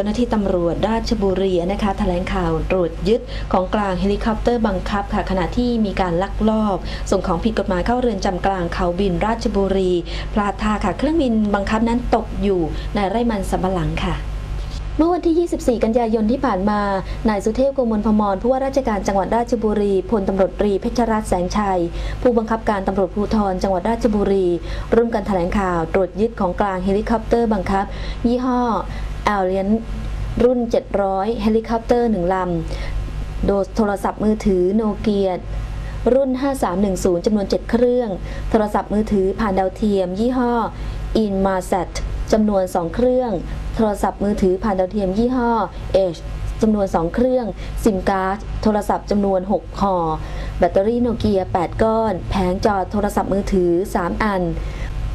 จ้าหน้าที่ตำรวจราชบุรีนะคะแถลงข่าวตรวจยึดของกลางเฮลิคอปเตอร์บังคับค่ะขณะที่มีการลักลอบ ส่งของผิดกฎหมายเข้าเรือนจำกลางเขาบินราชบุรี พลาดท่าค่ะ เครื่องบินบังคับนั้นตกอยู่ในไร่มันสำปะหลังค่ะเมื่อวันที่ 24 กันยายนที่ผ่านมา นายสุเทพโกมลพมรผู้ว่าราชการจังหวัดราชบุรี พลตำรวจตรีเพชรรัตน์แสงชัย ผู้บังคับการตำรวจภูธรจังหวัดราชบุรี ร่วมกันแถลงข่าวตรวจยึดของกลางเฮลิคอปเตอร์บังคับ ยี่ห้อ a l l i a n รุ่น 700 เฮลิคอปเตอร์ 1 ลำ โดยโทรศัพท์มือถือโนเกียรุ่น 5310 จำนวน 7 เครื่อง โทรศัพท์มือถือผ่านดาวเทียม ยี่ห้อ Inmarsat จำนวน 2 เครื่อง โทรศัพท์มือถือผ่านดาวเทียมยี่ห้อ Edge จำนวน 2 เครื่อง ซิมการ์ด โทรศัพท์จำนวน6ห่อแบตเตอรี่โนเกีย 8 ก้อน แผงจอโทรศัพท์มือถือ 3 อัน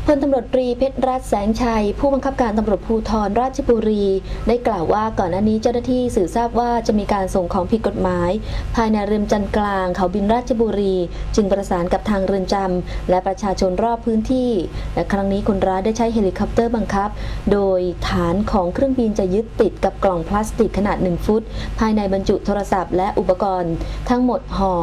พลตำรวจตรีเพชรรัตน์แสงชัย ผู้บังคับการตำรวจภูธรราชบุรี ได้กล่าวว่าก่อนหน้านี้เจ้าหน้าที่สื่อทราบว่าจะมีการส่งของผิดกฎหมาย ภายในเรือนจำกลางเขาบินราชบุรี จึงประสานกับทางเรือนจำและประชาชนรอบพื้นที่ และครั้งนี้คนร้ายได้ใช้เฮลิคอปเตอร์บังคับ โดยฐานของเครื่องบินจะยึดติดกับกล่องพลาสติกขนาด 1 ฟุต ภายในบรรจุโทรศัพท์และอุปกรณ์ ทั้งหมดห่อ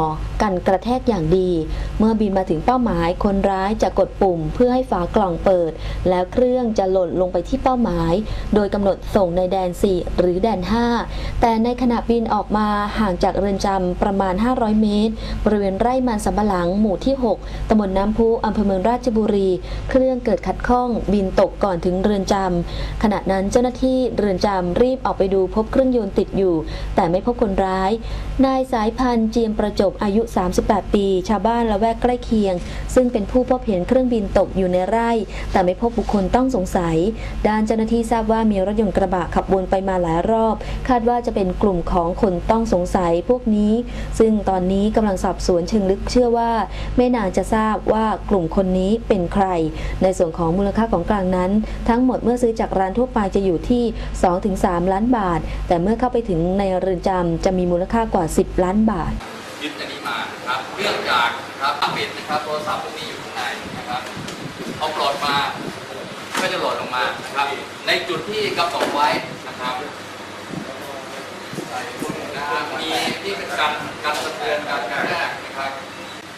กันกระแทกอย่างดี เมื่อบินมาถึงเป้าหมายคนร้ายจะกดปุ่มเพื่อให้ฝากล่องเปิด แล้วเครื่องจะหล่นลงไปที่เป้าหมาย โดยกำหนดส่งในแดน 4 หรือแดน 5 แต่ในขณะบินออกมาห่างจากเรือนจำประมาณ 500 เมตร บริเวณไร่มันสำปะหลังหมู่ที่ 6ตำบลน้ำพุอำเภอเมืองราชบุรี เครื่องเกิดขัดข้อง บินตกก่อนถึงเรือนจำขณะนั้นเจ้าหน้าที่เรือนจำรีบออกไปดูพบเครื่องยนต์ติดอยู่ แต่ไม่พบคนร้าย นายสายพันธ์เจียมประจบอายุ 38 ปี ชาวบ้านละแวกใกล้เคียง ซึ่งเป็นผู้พบเห็นเครื่องบินตกอยู่ในไร่แต่ไม่พบบุคคลต้องสงสัย ด้านเจ้าหน้าที่ทราบว่ามีรถยนต์กระบะขับวนไปมาหลายรอบ คาดว่าจะเป็นกลุ่มของคนต้องสงสัยพวกนี้ ซึ่งตอนนี้กำลังสอบสวนเชิงลึกเชื่อว่า ไม่นานจะทราบว่ากลุ่มคนนี้เป็นใคร ในส่วนของมูลค่าของกลางนั้น ทั้งหมดเมื่อซื้อจากร้านทั่วไปจะอยู่ที่ 2-3 ล้านบาท แต่เมื่อเข้าไปถึงในเรือนจำจะมีมูลค่ากว่า 10 ล้านบาทยึดอันนี้มาครับเรื่องจากครับอัปเดตนะครับโทรศัพท์พวกนี้อยู่ข้างในนะครับ เอาโหลดมาก็จะหลดลงมานะครับ ในจุดที่กำหนดไว้นะครับนะครับมีที่เป็นการการสะเทือนการกระแทกนะครับ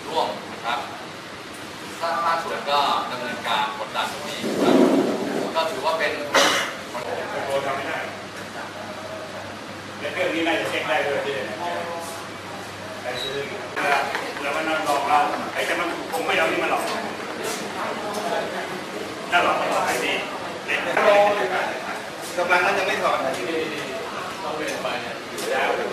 ร่วมนะครับ ถ้าภาคส่วนก็ดำเนินการกดดันตรงนี้ครับก็ถือว่าเป็นโทรทำไม่ได้และเครื่องนี้น่าจะเช็คได้ด้วยที่ใครซื้อแล้วมันหลอกเราไอ้แต่มันคงไม่เอาที่มันหลอก ถ้าเอาไม่ถอดไอ้นี่เล่นโลกำลังนั้นยังไม่ถอดนะที่ดีต้องเปลี่ยนไปเนี่ยาวเลย